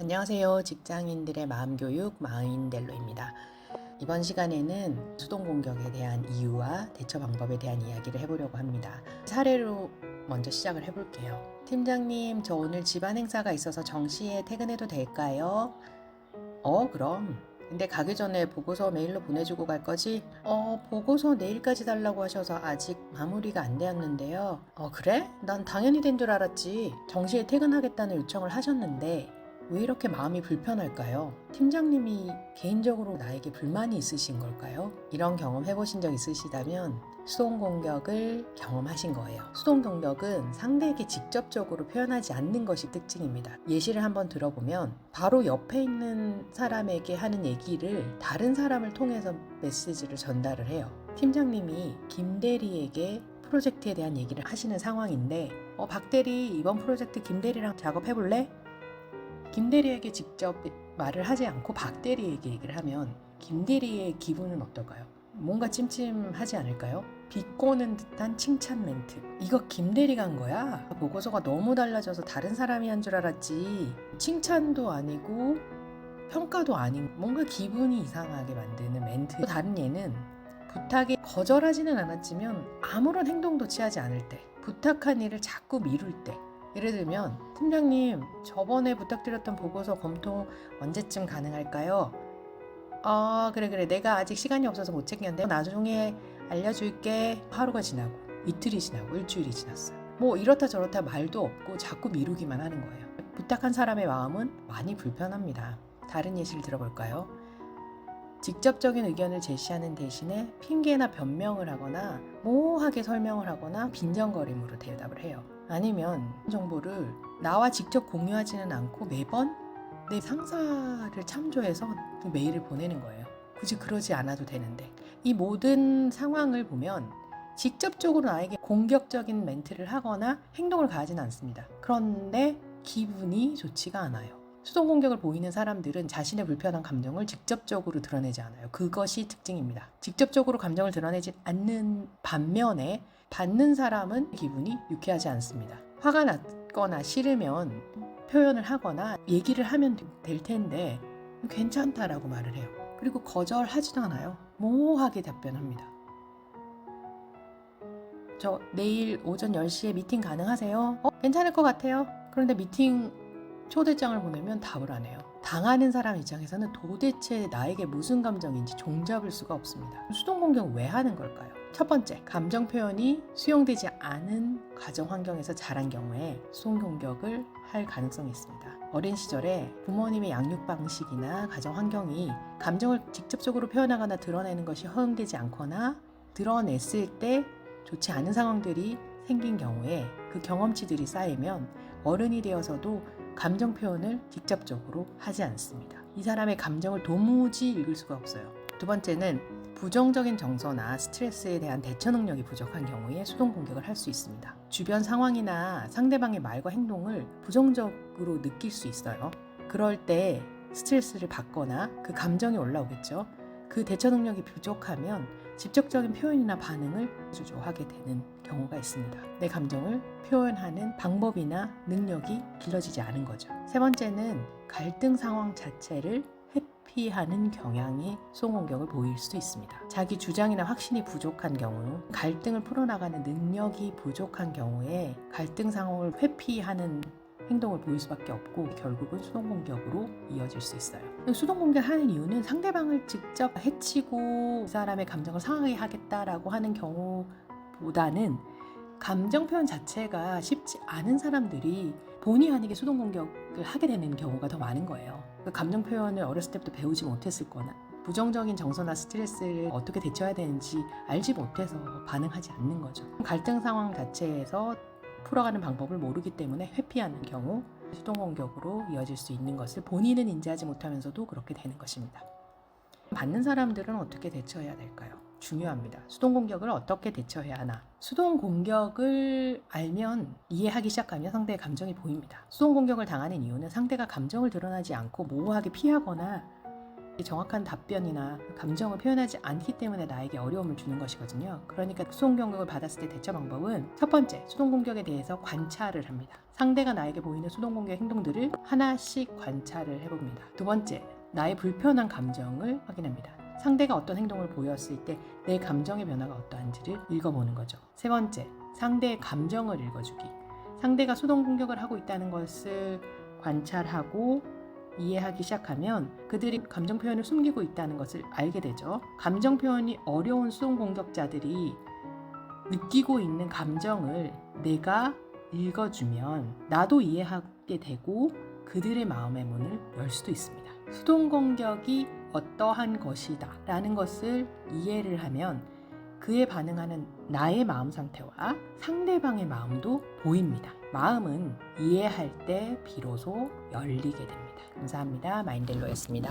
안녕하세요. 직장인들의 마음교육 마인델로입니다. 이번 시간에는 수동 공격에 대한 이유와 대처 방법에 대한 이야기를 해보려고 합니다. 사례로 먼저 시작을 해볼게요. 팀장님, 저 오늘 집안 행사가 있어서 정시에 퇴근해도 될까요? 어, 그럼. 근데 가기 전에 보고서 메일로 보내주고 갈 거지? 어, 보고서 내일까지 달라고 하셔서 아직 마무리가 안 되었는데요. 어, 그래? 난 당연히 된 줄 알았지. 정시에 퇴근하겠다는 요청을 하셨는데, 왜 이렇게 마음이 불편할까요? 팀장님이 개인적으로 나에게 불만이 있으신 걸까요? 이런 경험 해보신 적 있으시다면 수동 공격을 경험하신 거예요. 수동 공격은 상대에게 직접적으로 표현하지 않는 것이 특징입니다. 예시를 한번 들어보면 바로 옆에 있는 사람에게 하는 얘기를 다른 사람을 통해서 메시지를 전달을 해요. 팀장님이 김대리에게 프로젝트에 대한 얘기를 하시는 상황인데 어, 박대리 이번 프로젝트 김대리랑 작업해볼래? 김대리에게 직접 말을 하지 않고 박대리에게 얘기를 하면 김대리의 기분은 어떨까요? 뭔가 찜찜하지 않을까요? 비꼬는 듯한 칭찬 멘트. 이거 김대리가 한 거야? 보고서가 너무 달라져서 다른 사람이 한 줄 알았지. 칭찬도 아니고 평가도 아닌 뭔가 기분이 이상하게 만드는 멘트. 또 다른 예는 부탁에 거절하지는 않았지만 아무런 행동도 취하지 않을 때, 부탁한 일을 자꾸 미룰 때, 예를 들면 팀장님 저번에 부탁드렸던 보고서 검토 언제쯤 가능할까요? 아 그래 그래 내가 아직 시간이 없어서 못 챙겼는데 나중에 알려줄게 하루가 지나고 이틀이 지나고 일주일이 지났어요 뭐 이렇다 저렇다 말도 없고 자꾸 미루기만 하는 거예요 부탁한 사람의 마음은 많이 불편합니다 다른 예시를 들어볼까요? 직접적인 의견을 제시하는 대신에 핑계나 변명을 하거나 모호하게 설명을 하거나 빈정거림으로 대답을 해요. 아니면 정보를 나와 직접 공유하지는 않고 매번 내 상사를 참조해서 그 메일을 보내는 거예요. 굳이 그러지 않아도 되는데 이 모든 상황을 보면 직접적으로 나에게 공격적인 멘트를 하거나 행동을 가하지는 않습니다. 그런데 기분이 좋지가 않아요. 수동 공격을 보이는 사람들은 자신의 불편한 감정을 직접적으로 드러내지 않아요. 그것이 특징입니다. 직접적으로 감정을 드러내지 않는 반면에 받는 사람은 기분이 유쾌하지 않습니다. 화가 났거나 싫으면 표현을 하거나 얘기를 하면 될 텐데 괜찮다라고 말을 해요. 그리고 거절하지도 않아요. 모호하게 답변합니다. 저 내일 오전 10시에 미팅 가능하세요? 어, 괜찮을 것 같아요. 그런데 미팅 초대장을 보내면 답을 안 해요. 당하는 사람 입장에서는 도대체 나에게 무슨 감정인지 종잡을 수가 없습니다. 수동 공격 왜 하는 걸까요? 첫 번째, 감정 표현이 수용되지 않은 가정 환경에서 자란 경우에 수동 공격을 할 가능성이 있습니다. 어린 시절에 부모님의 양육 방식이나 가정 환경이 감정을 직접적으로 표현하거나 드러내는 것이 허용되지 않거나 드러냈을 때 좋지 않은 상황들이 생긴 경우에 그 경험치들이 쌓이면 어른이 되어서도 감정 표현을 직접적으로 하지 않습니다. 이 사람의 감정을 도무지 읽을 수가 없어요. 두 번째는 부정적인 정서나 스트레스에 대한 대처 능력이 부족한 경우에 수동 공격을 할 수 있습니다. 주변 상황이나 상대방의 말과 행동을 부정적으로 느낄 수 있어요. 그럴 때 스트레스를 받거나 그 감정이 올라오겠죠. 그 대처 능력이 부족하면 직접적인 표현이나 반응을 주저하게 되는 경우가 있습니다. 내 감정을 표현하는 방법이나 능력이 길러지지 않은 거죠. 세 번째는 갈등 상황 자체를 회피하는 경향의 소공격을 보일 수도 있습니다. 자기 주장이나 확신이 부족한 경우, 갈등을 풀어나가는 능력이 부족한 경우에 갈등 상황을 회피하는 행동을 보일 수밖에 없고 결국은 수동 공격으로 이어질 수 있어요. 수동 공격하는 이유는 상대방을 직접 해치고 그 사람의 감정을 상하게 하겠다라고 하는 경우보다는 감정 표현 자체가 쉽지 않은 사람들이 본의 아니게 수동 공격을 하게 되는 경우가 더 많은 거예요. 그 감정 표현을 어렸을 때부터 배우지 못했을 거나 부정적인 정서나 스트레스를 어떻게 대처해야 되는지 알지 못해서 반응하지 않는 거죠. 갈등 상황 자체에서 풀어가는 방법을 모르기 때문에 회피하는 경우 수동 공격으로 이어질 수 있는 것을 본인은 인지하지 못하면서도 그렇게 되는 것입니다. 받는 사람들은 어떻게 대처해야 될까요? 중요합니다. 수동 공격을 어떻게 대처해야 하나? 수동 공격을 알면 이해하기 시작하면 상대의 감정이 보입니다. 수동 공격을 당하는 이유는 상대가 감정을 드러나지 않고 모호하게 피하거나 정확한 답변이나 감정을 표현하지 않기 때문에 나에게 어려움을 주는 것이거든요. 그러니까 수동 공격을 받았을 때 대처 방법은 첫 번째, 수동 공격에 대해서 관찰을 합니다. 상대가 나에게 보이는 수동 공격 행동들을 하나씩 관찰을 해봅니다. 두 번째, 나의 불편한 감정을 확인합니다. 상대가 어떤 행동을 보였을 때 내 감정의 변화가 어떠한지를 읽어보는 거죠. 세 번째, 상대의 감정을 읽어주기. 상대가 수동 공격을 하고 있다는 것을 관찰하고 이해하기 시작하면 그들이 감정 표현을 숨기고 있다는 것을 알게 되죠. 감정 표현이 어려운 수동 공격자들이 느끼고 있는 감정을 내가 읽어주면 나도 이해하게 되고 그들의 마음의 문을 열 수도 있습니다. 수동 공격이 어떠한 것이다 라는 것을 이해를 하면 그에 반응하는 나의 마음 상태와 상대방의 마음도 보입니다. 마음은 이해할 때 비로소 열리게 됩니다. 감사합니다. 마인델로였습니다.